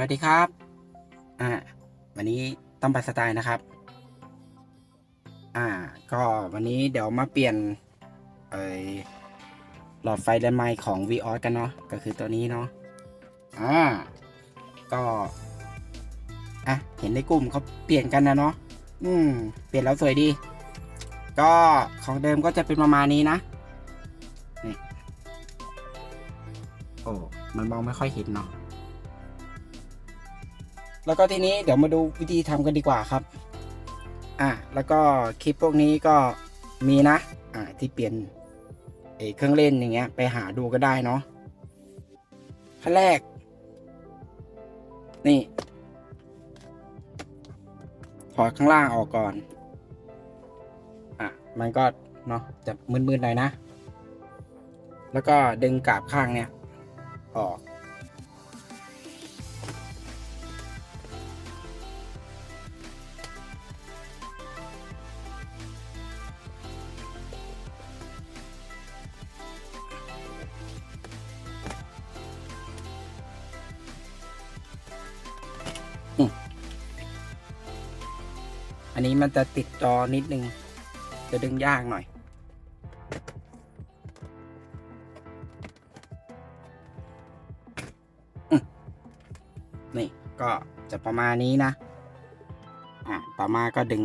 สวัสดีครับ อ่า วันนี้ต้องไปสไตล์นะครับ อ่า ก็วันนี้เดี๋ยวมาเปลี่ยน เออหลอดไฟแลนด์ไมค์ของ v ีออกันเนาะ ก็คือตัวนี้เนาะ อ่า ก็ อะ เห็นในกลุ่มเขาเปลี่ยนกันนะเนาะ อืม เปลี่ยนแล้วสวยดี ก็ของเดิมก็จะเป็นประมาณนี้นะ นี่ โอ้ มันมองไม่ค่อยเห็นเนาะ แล้วก็ทีนี้เดี๋ยวมาดูวิธีทำกันดีกว่าครับ อะแล้วก็คลิปพวกนี้ก็มีนะ อ่าที่เปลี่ยนเอเครื่องเล่นอย่างเงี้ย ไปหาดูก็ได้เนาะขั้นแรก นี่ถอดข้างล่างออกก่อน อะ มันก็เนาะจะมึนๆหน่อยนะ แล้วก็ดึงกาบข้างเนี่ย ออก อันนี้มันจะติดจอนิดนึง จะดึงยากหน่อยอนี่ก็จะประมาณนี้นะ อะต่อมาก็ดึง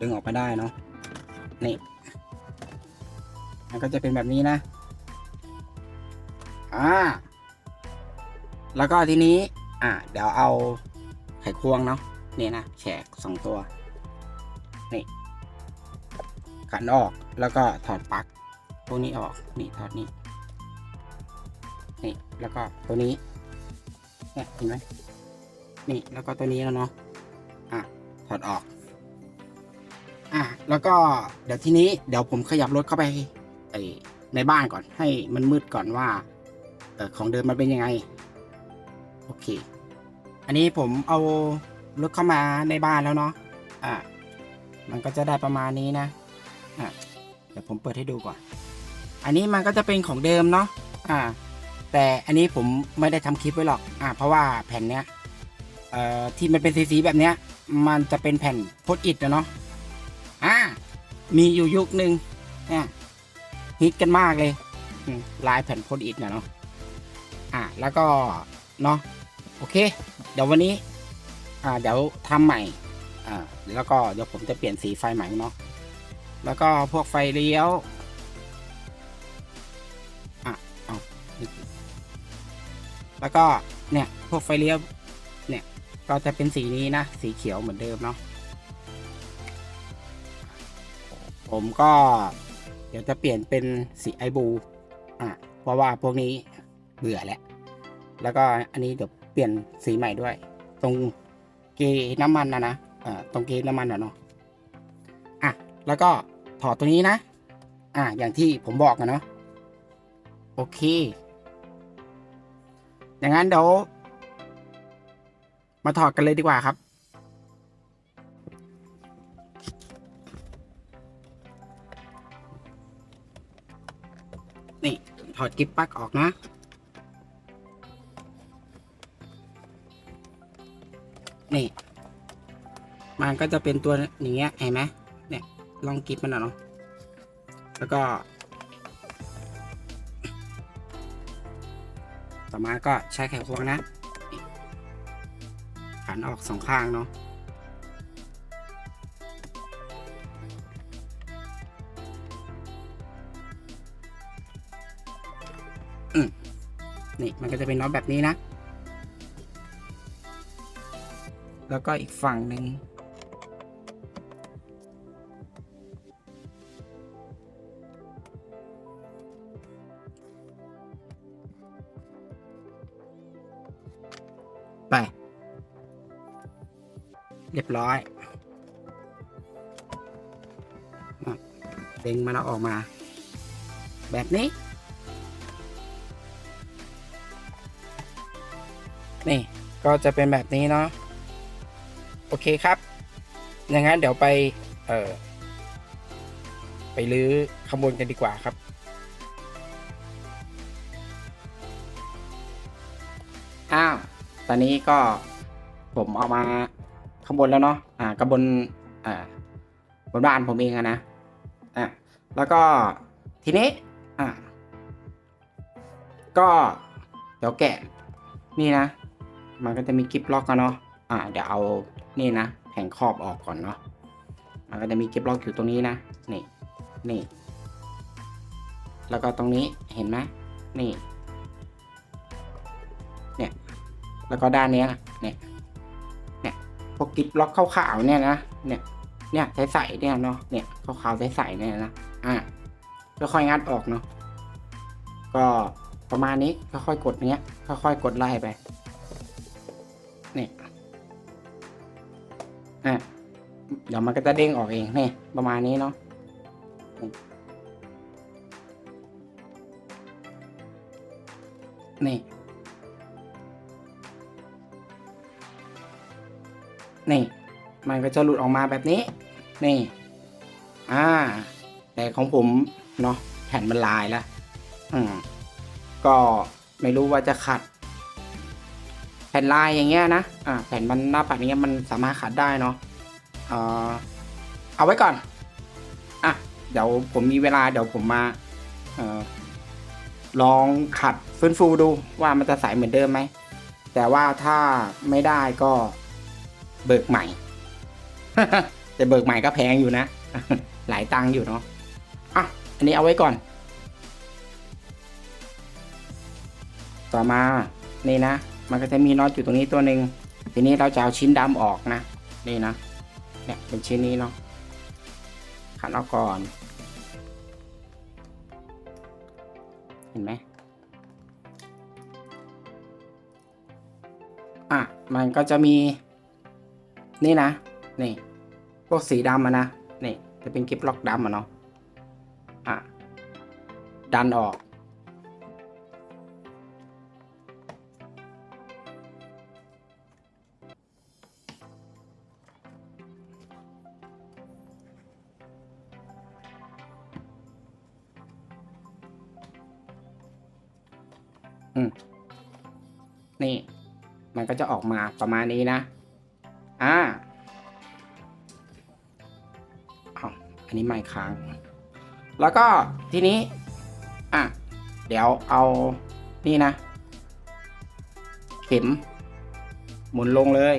ดึงออกมาได้เนาะ นี่ มันก็จะเป็นแบบนี้นะ อ่า แล้วก็ทีนี้ อ่าเดี๋ยวเอาไขควงเนาะนี่นะแฉกสองตัว นี่ขันออกแล้วก็ถอดปลั๊กพวกนี้ออกนี่ถอดนี่นี่แล้วก็ตัวนี้เนี่ยเห็นไหมนี่แล้วก็ตัวนี้แล้วเนาะอะถอดออก อะแล้วก็เดี๋ยวทีนี้เดี๋ยวผมขยับรถเข้าไปไอในบ้านก่อนให้มันมืดก่อนว่าเออของเดิมมันเป็นยังไง โอเค อันนี้ผมเอารถเข้ามาในบ้านแล้วเนาะ อะ มันก็จะได้ประมาณนี้นะ อะ เดี๋ยวผมเปิดให้ดูก่อน อันนี้มันก็จะเป็นของเดิมเนาะ อ่า แต่อันนี้ผมไม่ได้ทำคลิปไว้หรอก อ่า เพราะว่าแผ่นเนี้ย เอ่อ ที่มันเป็นสีๆแบบเนี้ย มันจะเป็นแผ่นโพสอิทนะเนาะ อ่า มีอยู่ยุคหนึ่งเนี่ยฮิตกันมากเลยลายแผ่นโพสอิทนะเนาะ อ่า แล้วก็เนาะ โอเค เดี๋ยววันนี้ อ่า เดี๋ยวทำใหม่ อ่า แล้วก็เดี๋ยวผมจะเปลี่ยนสีไฟใหม่เนาะ แล้วก็พวกไฟเลี้ยว อะเอาแล้วก็ เนี่ย พวกไฟเลี้ยว เนี่ย ก็จะเป็นสีนี้นะ สีเขียวเหมือนเดิมเนาะ ผมก็ เดี๋ยวจะเปลี่ยนเป็นสีไอบู อะ เพราะว่าพวกนี้เบื่อแล้ว แล้วก็อันนี้เดี๋ยว ปลี่ยนสีใหม่ด้วย ตรงเกน้ำมันนะนะอ่อตรงเกน้ำมันนะเนาะอะแล้วก็ถอดตัวนี้นะ อะอย่างที่ผมบอกนะเนาะโอเค อย่างนั้นเดี๋ยวมาถอดกันเลยดีกว่าครับนี่ถอดกิ๊บปลั๊กออกนะ มันก็จะเป็นตัวอย่างเงี้ยเห็นไหมเนี่ยลองกิฟมันหน่อยเนาะแล้วก็ต่อมาก็ใช้ไขควงนะนี่ขันออกสองข้างเนาะนี่มันก็จะเป็นน็อตแบบนี้นะ แล้วก็อีกฝั่งหนึ่ง เรียบร้อยเด้งมันเอาออกมา แบบนี้ นี่ก็จะเป็นแบบนี้เนาะโอเคครับอย่างนั้นเดี๋ยวไปเออไปรื้อขบวนกันดีกว่าครับอ้าวตอนนี้ก็ผมเอามา ข้างบนแล้วเนาะอ่ากระบนอ่าบนบ้านผมเองอะนะอะแล้วก็ทีนี้อะก็เดี๋ยวแกะนี่นะ มันก็จะมีกิฟล็อกกันเนาะอ่าเดี๋ยวเอานี่นะแผงครอบออกก่อนเนาะมันก็จะมีกิฟล็อกอยู่ตรงนี้นะนี่นี่ แล้วก็ตรงนี้เห็นไหมนี่ เนี่ย แล้วก็ด้านนี้ยเนี่ยเนี่ย พวกกิฟล็อกขาวๆเนี่ยนะ เนี่ย เนี่ยใสๆเนี่ยเนาะ เนี่ยขาวๆใสๆเนี่ยนะ อะค่อยๆงัดออกเนาะ ก็ประมาณนี้ค่อยๆกดเนี้ยค่อยๆกดไล่ไป เนี่ยอะเดี๋ยวมันก็จะเด้งออกเองนี่ประมาณนี้เนาะนี่นี่ มันก็จะหลุดออกมาแบบนี้ นี่ อ่า แต่ของผมเนาะแผ่นมันลายแล้วอืมก็ไม่รู้ว่าจะขัด แผ่นลายอย่างเงี้ยนะ อ่า แผ่นมันหน้าปัดอย่างเงี้ยมันสามารถขัดได้เนาะเอ่อเอาไว้ก่อน อะ เดี๋ยวผมมีเวลาเดี๋ยวผมมาเอ่อลองขัดฟื้นฟูดูว่ามันจะใสเหมือนเดิมไหม แต่ว่าถ้าไม่ได้ก็เบิกใหม่ แต่เบิกใหม่ก็แพงอยู่นะ หลายตังค์อยู่เนาะอะอันนี้เอาไว้ก่อน ต่อมานี่นะ มันก็จะมีน็อตอยู่ตรงนี้ตัวหนึ่งทีนี้เราจะเอาชิ้นดำออกนะ นี่นะเนี่ยเป็นชิ้นนี้เนาะขันออกก่อน เห็นไหมอะ มันก็จะมี นี่นะ นี่ พวกสีดำอะนะนี่จะเป็นกิฟล็อกดำอะเนาะอะดันออก อืม นี่ มันก็จะออกมาประมาณนี้นะ อ่า อันนี้ไม่ค้าง แล้วก็ทีนี้ อะ เดี๋ยวเอานี่นะ เข็ม หมุนลงเลย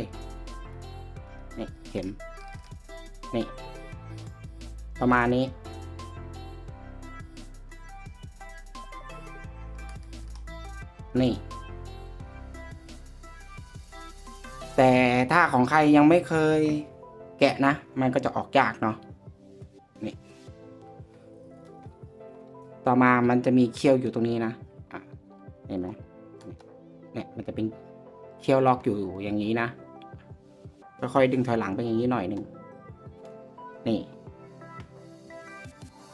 นี่เข็ม นี่ ประมาณนี้ นี่แต่ถ้าของใครยังไม่เคยแกะนะ มันก็จะออกยากเนาะ ต่อมามันจะมีเขี้ยวอยู่ตรงนี้นะเห็นไหมเนี่ยมันจะเป็นเขี้ยวล็อกอยู่อย่างนี้นะค่อยๆดึงถอยหลังไปอย่างนี้หน่อยหนึ่งนี่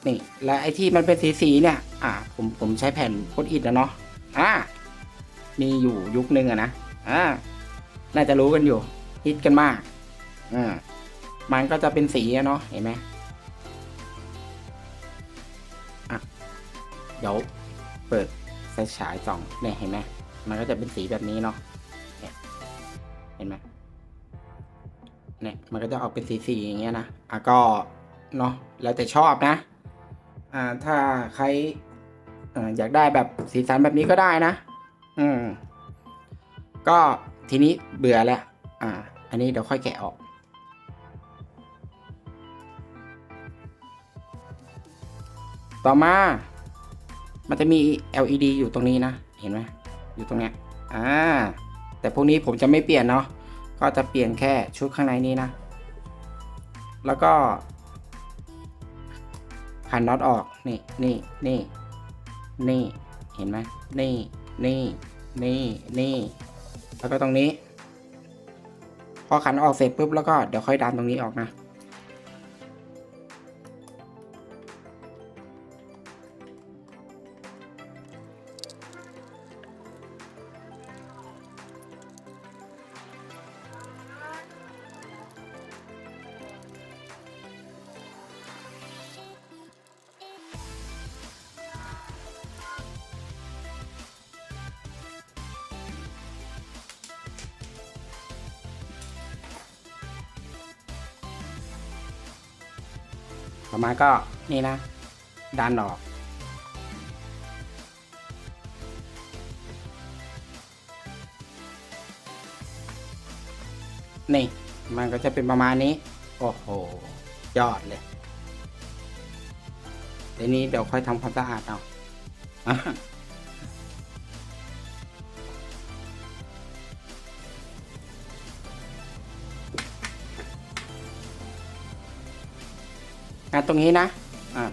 นี่ และไอ้ที่มันเป็นสีๆเนี่ย อะผมผมใช้แผ่นโพสต์อิทนะเนาะอ่ามีอยู่ยุคนึงอะนะอ่าน่าจะรู้กันอยู่ฮิตกันมากอ่ามันก็จะเป็นสีเนาะเห็นไหม เดี๋ยวเปิดไฟฉายส่องเนี่ยเห็นไหมมันก็จะเป็นสีแบบนี้เนาะเนี่ยเห็นไหมเนี่ยมันก็จะออกเป็นสีๆอย่างเงี้ยนะอะก็เนาะแล้วแต่ชอบนะอ่าถ้าใครออยากได้แบบสีสันแบบนี้ก็ได้นะ อืม ก็ทีนี้เบื่อแล้ว อ่า อันนี้เดี๋ยวค่อยแกะออก ต่อมา มันจะมี LED อยู่ตรงนี้นะ เห็นไหมอยู่ตรงเนี้ยอ่าแต่พวกนี้ผมจะไม่เปลี่ยนเนาะก็จะเปลี่ยนแค่ชุดข้างในนี้นะ แล้วก็หันน็อตออกนี่นี่นี่นี่เห็นไหมนี่นี่นี่นี่แล้วก็ตรงนี้ พอขันออกเสร็จปุ๊บแล้วก็เดี๋ยวค่อยดันตรงนี้ออกนะ ต่อมาก็นี่นะดันออกนี่มันก็จะเป็นประมาณนี้ โอ้โห ยอดเลยเดี๋ยวนี้เดี๋ยวค่อยทำความสะอาดเอา ตรงนี้นะอะ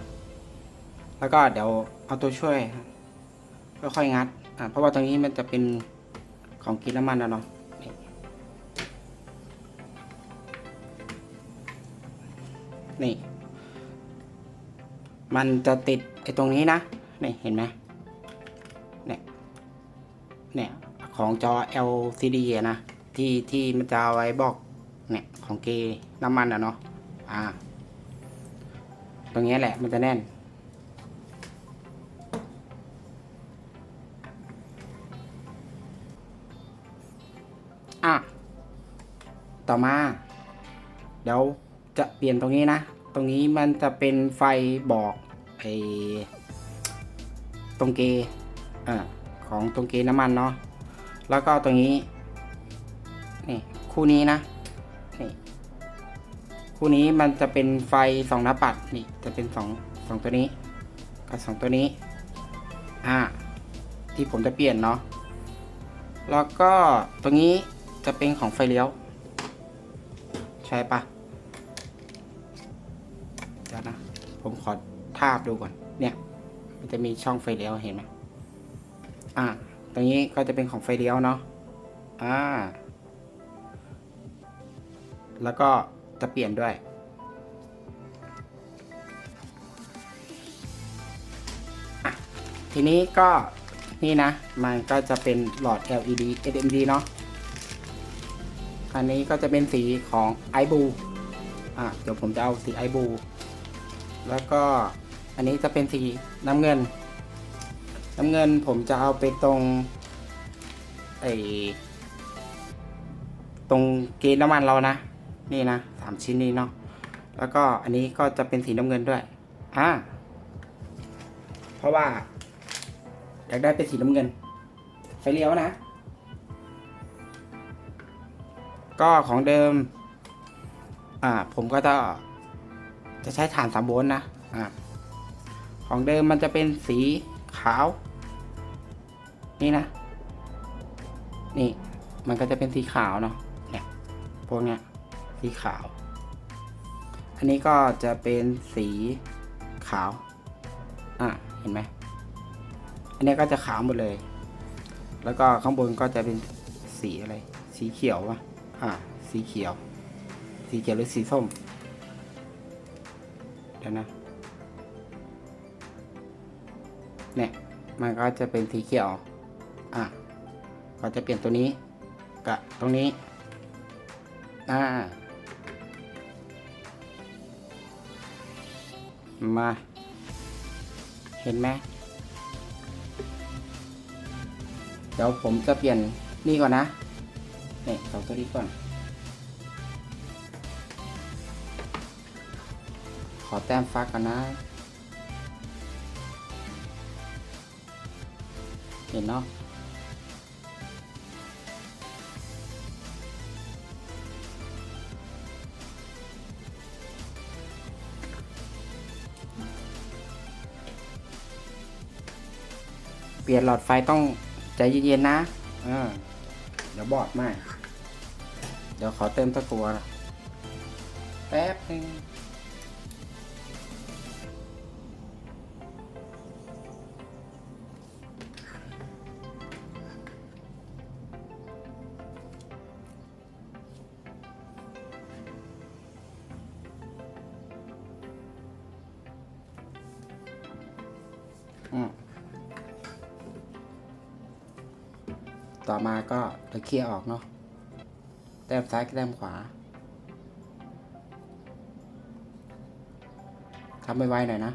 แล้วก็เดี๋ยวเอาตัวช่วยค่อยๆงัดอะเพราะว่าตรงนี้มันจะเป็นของกินน้ำมันนะเนาะนี่ มันจะติดไอ้ตรงนี้นะนี่เห็นไหมเนี่ยเนี่ยของจอ LCD นะ ที่ที่มันจะเอาไว้บอกเนี่ยของเกน้ำมันอะเนาะอ่า ตรงนี้แหละมันจะแน่น อะ ต่อมา เดี๋ยวจะเปลี่ยนตรงนี้นะ ตรงนี้มันจะเป็นไฟบอกไอตรงเกอ่าของตรงเกน้ำมันเนาะ แล้วก็ตรงนี้ นี่ คู่นี้นะ คู่นี้มันจะเป็นไฟสองหน้าปัดนี่จะเป็นสองสองตัวนี้กับสองตัวนี้อ่าที่ผมจะเปลี่ยนเนาะแล้วก็ตรงนี้จะเป็นของไฟเลี้ยว ใช่ปะเดี๋ยวนะ ผมขอทาบดูก่อน เนี่ย มันจะมีช่องไฟเลี้ยวเห็นไหมอ่าตรงนี้ก็จะเป็นของไฟเลี้ยวเนาะอ่าแล้วก็ จะเปลี่ยนด้วย ทีนี้ก็นี่นะ มันก็จะเป็นหลอด LED SMD เนาะ อันนี้ก็จะเป็นสีของไอบูอะเดี๋ยวผมจะเอาสีไอบู แล้วก็อันนี้จะเป็นสีน้ำเงิน น้ำเงินผมจะเอาไปตรงไอตรงเกณฑ์น้ำมันเรานะ นี่นะ สามชิ้นนี้เนาะแล้วก็อันนี้ก็จะเป็นสีน้ำเงินด้วยอ่าเพราะว่าอยากได้เป็นสีน้ำเงิน ไฟเลี้ยวนะ ก็ของเดิม อ่า ผมก็จะจะใช้ฐานสามโวลต์นะอ่าของเดิมมันจะเป็นสีขาว นี่นะ นี่มันก็จะเป็นสีขาวเนาะเนี่ยพวกเนี้ยสีขาว อันนี้ก็จะเป็นสีขาว อ่าเห็นไหม อันนี้ก็จะขาวหมดเลย แล้วก็ข้างบนก็จะเป็นสีอะไร สีเขียววะอ่าสีเขียว สีเขียวหรือสีส้ม เดี๋ยวนะ เนี่ย มันก็จะเป็นสีเขียว อะ ก็จะเปลี่ยนตัวนี้ กับตรงนี้ อ่า มา เห็นไหมเดี๋ยวผมจะเปลี่ยนนี่ก่อนนะนี่สองตัวนี้ก่อน ขอแต้มฟักก่อนนะเห็นเนาะ ลี่ยนหลอดไฟต้องใจเย็นๆนะเออเดี๋ยวบอดมาก เดี๋ยวขอเติมตะกัวแป๊บนึงอืม ต่อมาก็จะเคลียร์ออกเนาะแต้มซ้ายกับแต้มขวาทำไวๆหน่อยนะ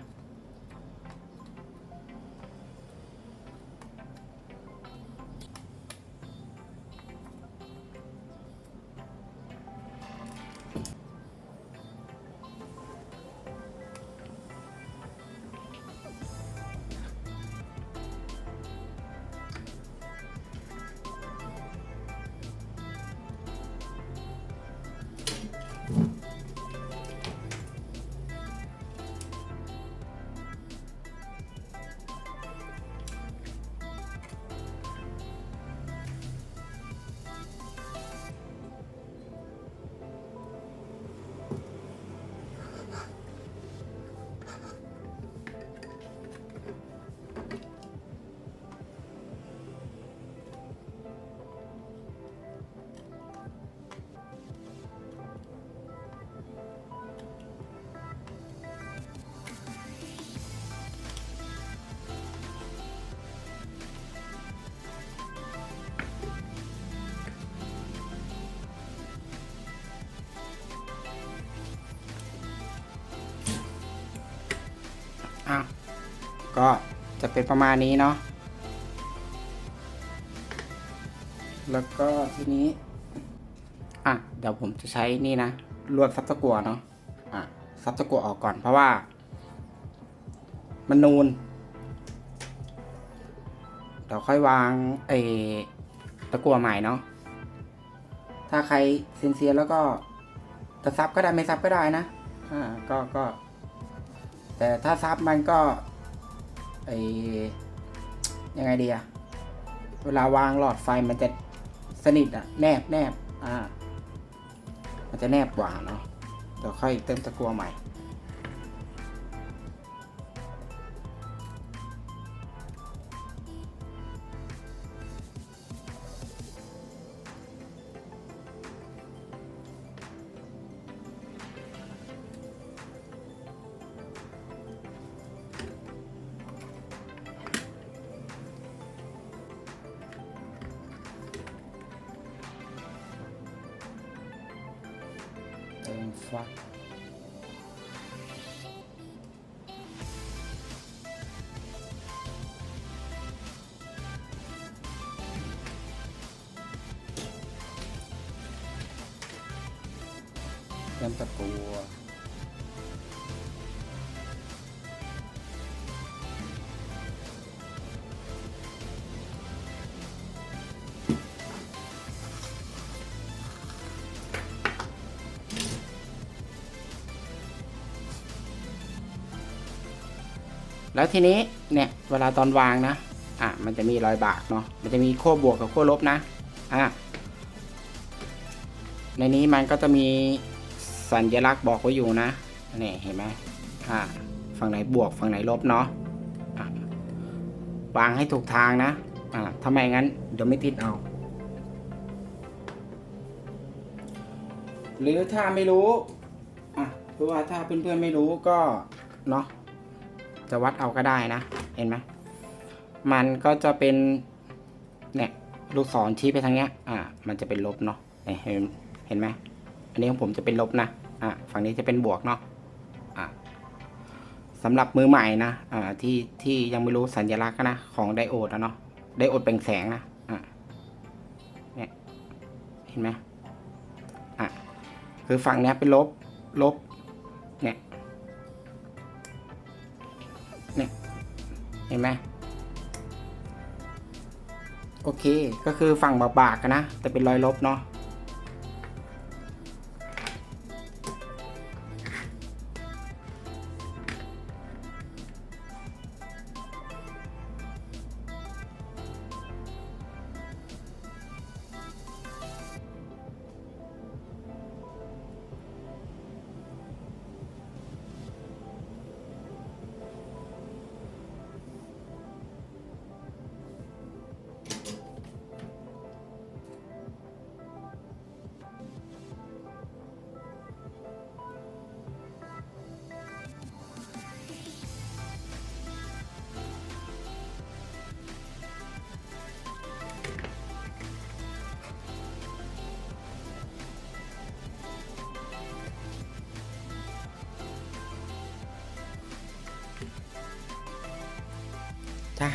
จะเป็นประมาณนี้เนาะ แล้วก็ทีนี้ อะ เดี๋ยวผมจะใช้นี่นะ ลวดซับตะกัวเนาะ อะ ซับตะกัวออกก่อนเพราะว่า มันนูน เดี๋ยวค่อยวางไอ้ตะกัวใหม่เนาะ ถ้าใครเซียนเซียนๆแล้วก็จะซับก็ได้ไม่ซับก็ได้นะ อ่า ก็ก็ แต่ถ้าซับมันก็ ไอยังไงดีอะเวลาวางหลอดไฟมันจะสนิทอะแนบแนบอ่า มันจะแนบกว่าเนาะเดี๋ยวค่อยเติมตะกัวใหม่ เติมฟักเติมตะกัว แล้วทีนี้เนี่ยเวลาตอนวางนะอะมันจะมีรอยบากเนาะมันจะมีขั้วบวกกับขั้วลบนะอะในนี้มันก็จะมีสัญลักษณ์บอกไว้อยู่นะนี่เห็นไหมอะฝั่งไหนบวกฝั่งไหนลบเนาะอะวางให้ถูกทางนะอะทำไมงั้นเดี๋ยวไม่ติดเอาหรือถ้าไม่รู้อะหรือว่าถ้าเพื่อนๆไม่รู้ก็เนาะ จะวัดเอาก็ได้นะ เห็นไหมมันก็จะเป็นเนี่ยลูกศรชี้ไปทางเนี้ย อ่า มันจะเป็นลบเนาะเห็นเห็นไหมอันนี้ของผมจะเป็นลบนะอ่าฝั่งนี้จะเป็นบวกเนาะอ่าสำหรับมือใหม่นะอ่าที่ที่ยังไม่รู้สัญลักษณ์นะของไดโอดอะเนาะไดโอดแปลงแสงนะอ่าเนี่ยเห็นไหมอะคือฝั่งเนี้ยเป็นลบลบเนี่ย เห็นไหมโอเค ก็คือฝั่งบากๆนะ แต่เป็นรอยลบเนาะ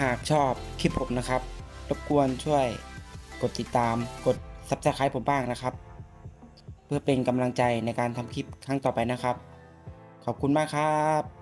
หากชอบคลิปผมนะครับ รบกวนช่วยกดติดตาม กด Subscribe ผมบ้างนะครับ เพื่อเป็นกำลังใจในการทำคลิปครั้งต่อไปนะครับ ขอบคุณมากครับ